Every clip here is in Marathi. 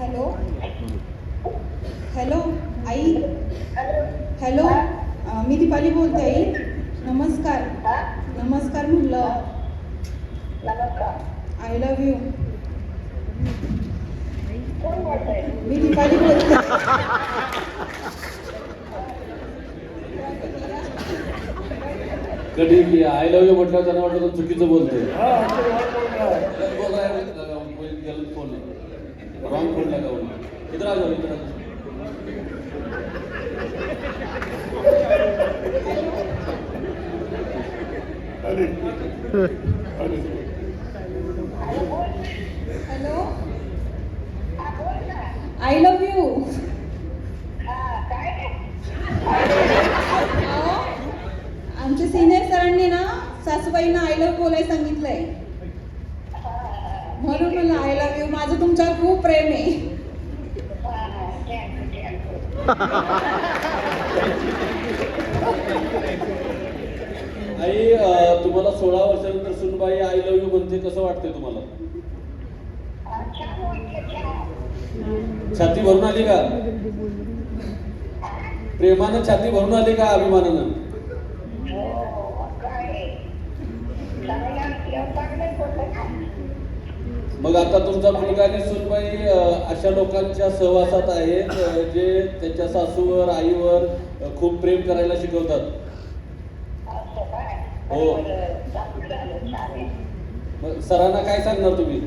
हॅलो. हॅलो आई. हॅलो. मी दीपाली बोलते आई. नमस्कार. नमस्कार म्हणलं. आय लव्ह यू मी दीपाली बोलते. कधी आय लव्ह यू म्हटलं त्यांना वाटलं तर चुकीचं बोलतोय फोन रॉंग फोन लगा इधर आ जाओ इधर आ जाओ. हॅलो? आय लव्ह यू आमच्या सिनियर सरांनी ना सासूबाईंना आय लव्ह बोलायला सांगितलंय. म्हणून मला आय लव्ह यू माझं तुमच्यावर खूप प्रेम आहे. आई अं, तुम्हाला सोळा वर्षानंतर सुनबाई आय लव्ह यू म्हणते कसं वाटतंय तुम्हाला? छाती भरून आली का? प्रेमानं छाती भरून आली का अभिमानानं? मग आता तुमचा मुलगा आणि सुनबाई अशा लोकांच्या सहवासात आहेत जे त्यांच्या सासूवर आईवर खूप प्रेम करायला शिकवतात. हो. मग सरांना काय सांगणार तुम्ही?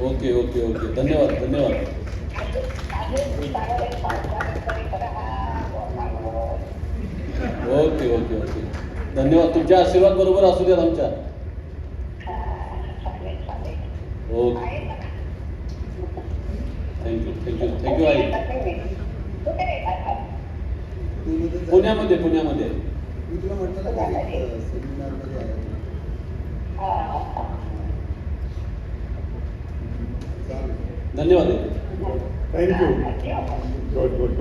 Okay okay okay. धन्यवाद धन्यवाद. Okay okay okay. धन्यवाद. तुमच्या आशीर्वाद बरोबर असू द्यात आमच्या. Okay. Thank you thank you thank you आई. पुण्यामध्ये पुण्यामध्ये. धन्यवाद. आई. Thank you. Good, good,